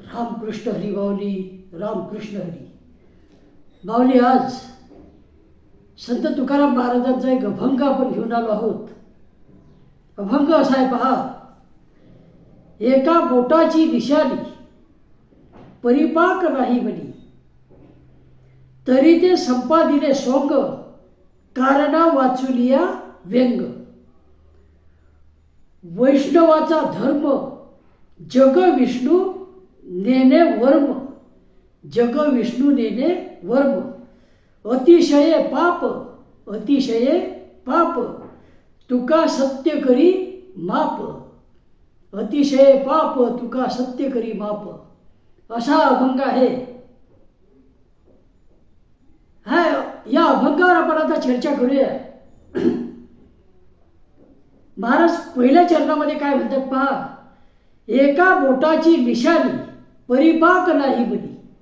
रामकृष्ण हरी माऊली रामकृष्ण हरी. माऊली आज संत तुकाराम महाराजांचा एक अभंग आपण घेऊन आलो आहोत. अभंग असा आहे पहा. एका बोटाची निशाणी परिपाक नाही म्हणी. तरी ते संपादिले सोंग कारणा वाचुलिया व्यंग. वैष्णवाचा धर्म जग विष्णू नेने वर्म. जग विष्णू नेने वर्म. अतिशय पाप अतिशय पाप. तुका सत्य करी माप. अतिशय पाप तुका सत्य करी माप. असा अभंग आहे. हा या अभंगावर आपण आता चर्चा करूया. महाराज पहिल्या चरणामध्ये काय म्हणतात पहा? एका बोटाची निशाणी. परिपाक नाही बनी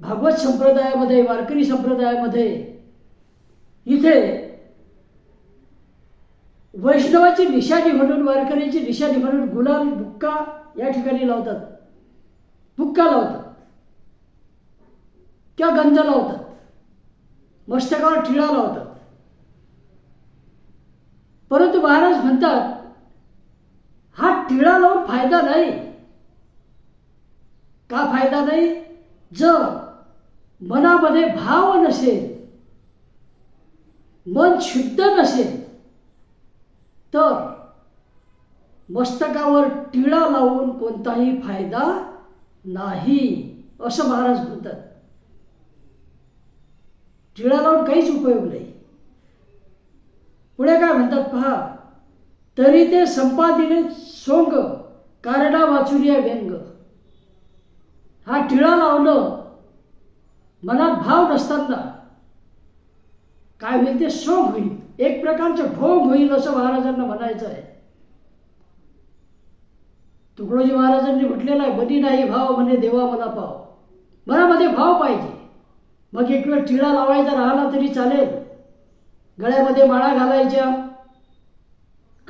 भागवत संप्रदायामध्ये वारकरी संप्रदायामध्ये इथे वैष्णवाची निशाणी म्हणून वारकऱ्याची निशाणी म्हणून गुलाल बुक्का या ठिकाणी लावतात. बुक्का लावतात. किंवा गंध लावतात. मस्तकावर ठिळा लावतात. परंतु महाराज म्हणतात टिळा लावून फायदा नाही. का फायदा नाही? जर मनामध्ये भाव नसेल मन शुद्ध नसेल तर मस्तकावर टिळा लावून कोणताही फायदा नाही असं महाराज म्हणतात. टिळा लावून काहीच उपयोग नाही. पुढे काय म्हणतात पहा? तरी ते संपादिले सोंग कारडा वाचुरिया व्यंग. हा टिळा लावलं मनात भाव नसताना. काय होईल ते सोंग होईल. एक प्रकारचं ढोंग होईल असं महाराजांना म्हणायचं आहे. तुकडोजी महाराजांनी म्हटलेलं आहे बनी नाही भाव म्हणे देवा मला पाव. मनामध्ये भाव पाहिजे. मग एक वेळ टिळा लावायचा राहिला तरी चालेल. गळ्यामध्ये माळा घालायच्या.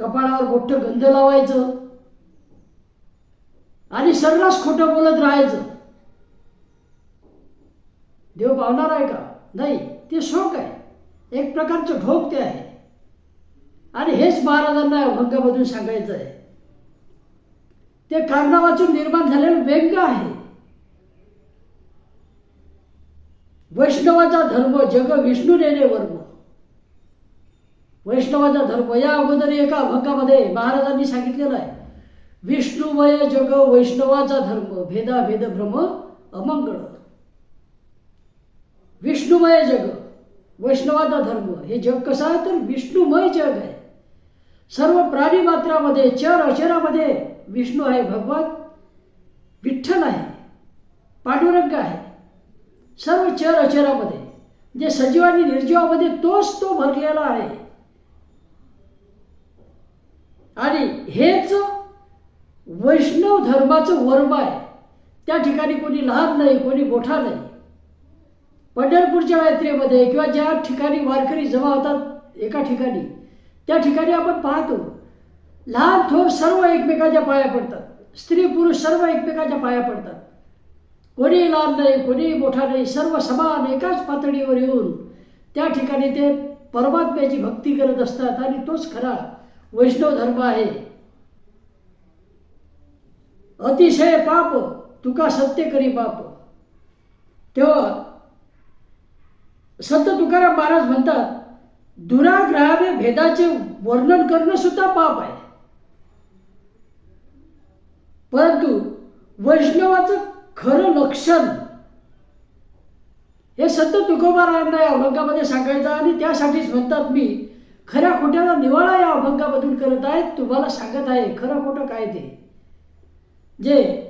कपाळावर मोठं गंध लावायचं. आणि सर्रास खोटं बोलत राहायचं. देव पावणार आहे का? नाही ते शोक आहे. एक प्रकारचं ढोक ते आहे. आणि हेच महाराजांना अभंगामधून सांगायचं आहे. ते कारणावाचून निर्माण झालेलं व्यंग आहे. वैष्णवाचा धर्म जग विष्णू नेणे वर्म. वैष्णवाचा धर्म या अगोदर एका अभंगामध्ये महाराजांनी सांगितलेलं आहे. विष्णुमय जग वैष्णवाचा धर्म भेदा भेद भ्रम अमंगळ. विष्णुमय जग वैष्णवाचा धर्म हे जग कसं? आहे तर विष्णुमय जग आहे. सर्व प्राणी मात्रामध्ये चर अचरामध्ये विष्णू आहे भगवान. विठ्ठल आहे. पांडुरंग आहे. सर्व चर अचरामध्ये जे सजीव आणि निर्जीवामध्ये तोच तो भरलेला आहे आणि हेच वैष्णव धर्माचं वर्म आहे. त्या ठिकाणी कोणी लहान नाही कोणी मोठा नाही. पंढरपूरच्या यात्रेमध्ये किंवा ज्या ठिकाणी वारकरी जमा होतात एका ठिकाणी त्या ठिकाणी आपण पाहतो लहान थोर सर्व एकमेकाच्या पाया पडतात. स्त्री पुरुष सर्व एकमेकाच्या पाया पडतात. कोणी लहान नाही कोणी मोठा नाही सर्व समान एकाच पातळीवर येऊन त्या ठिकाणी ते परमात्म्याची भक्ती करत असतात आणि तोच खरा वैष्णव धर्म आहे. अतिशय पाप तुका सत्य करी बाप तेव्हा संत तुकाराम महाराज म्हणतात दुराग्रहाने भेदाचे वर्णन करणं सुद्धा पाप आहे. परंतु वैष्णवाचं खरं लक्षण हे संत तुकोबारायांना या अभंगामध्ये सांगायचं आणि त्यासाठीच म्हणतात मी खऱ्या खोट्याला निवाळा या अभंगामधून करत आहे तुम्हाला सांगत आहे खरं खोटं काय ते? जे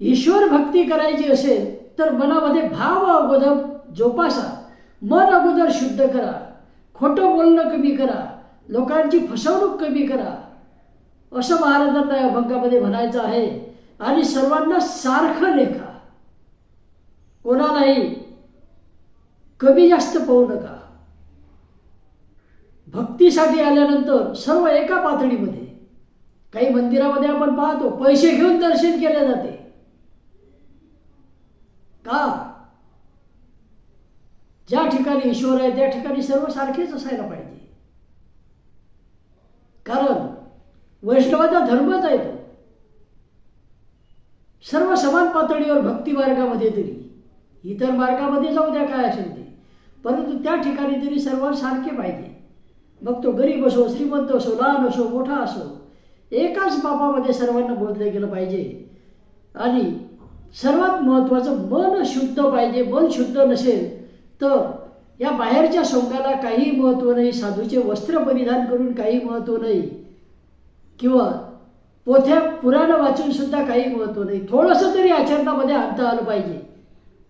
ईश्वर भक्ती करायची असेल तर मनामध्ये भाव अगोदर जोपासा. मन अगोदर शुद्ध करा. खोटं बोलणं कमी करा. लोकांची फसवणूक कमी करा. असं महाराजांना या अभंगामध्ये म्हणायचं आहे. आणि सर्वांना सारखं लेखा. कोणालाही कमी जास्त पाहू नका. भक्तीसाठी आल्यानंतर सर्व एका पातळीमध्ये काही मंदिरामध्ये आपण पाहतो पैसे घेऊन दर्शन केले जाते. का? ज्या ठिकाणी ईश्वर आहे त्या ठिकाणी सर्व सारखेच असायला पाहिजे. कारण वैष्णवाचा धर्मच आहे तो. सर्व समान पातळीवर भक्ती मार्गामध्ये तरी. इतर मार्गामध्ये जाऊ द्या काय असेल ते. परंतु त्या ठिकाणी तरी सर्व सारखे पाहिजे. मग तो गरीब असो श्रीमंत असो लहान असो मोठा असो एकाच बापामध्ये सर्वांना बोललं गेलं पाहिजे. आणि सर्वात महत्त्वाचं मन शुद्ध पाहिजे मन शुद्ध नसेल तर या बाहेरच्या सोंगाला काही महत्त्व नाही साधूचे वस्त्र परिधान करून काही महत्त्व नाही. किंवा पोथ्या पुराणं वाचूनसुद्धा काही महत्त्व नाही. थोडंसं तरी आचरणामध्ये आणता आलं पाहिजे.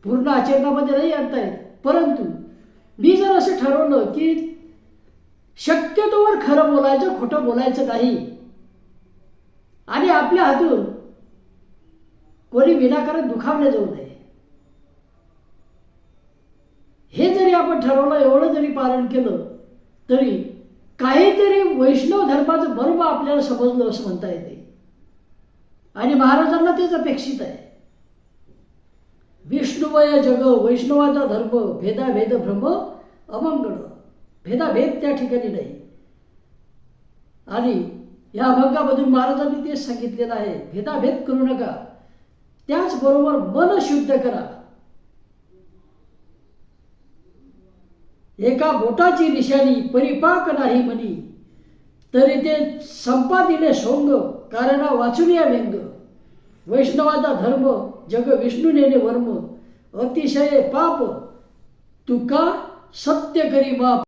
पूर्ण आचरणामध्ये नाही आणता येत. परंतु मी जर असं ठरवलं की शक्यतोवर खरं बोलायचं खोटं बोलायचं नाही आणि आपल्या हातून कोणी विनाकारण दुखावले जाऊ नये. हे जरी आपण ठरवलं एवढं जरी पालन केलं तरी काहीतरी वैष्णव धर्माचं मर्म आपल्याला समजलं असं म्हणता येते. आणि महाराजांना तेच अपेक्षित आहे. विष्णुमय जग वैष्णवाचा धर्म भेदाभेद भ्रम अमंगळ. भेदाभेद त्या ठिकाणी नाही. आणि या अभंगामधून महाराजांनी तेच सांगितलेलं आहे भेदाभेद करू नका. त्याचबरोबर मन शुद्ध करा. एका बोटाची निशाणी परिपाक नाही म्हणी. तरी ते संपादिले सोंग कारण वाचून या व्यंग. वैष्णवाचा धर्म जग विष्णूनेने वर्म. अतिशय पाप तुका सत्य करी माप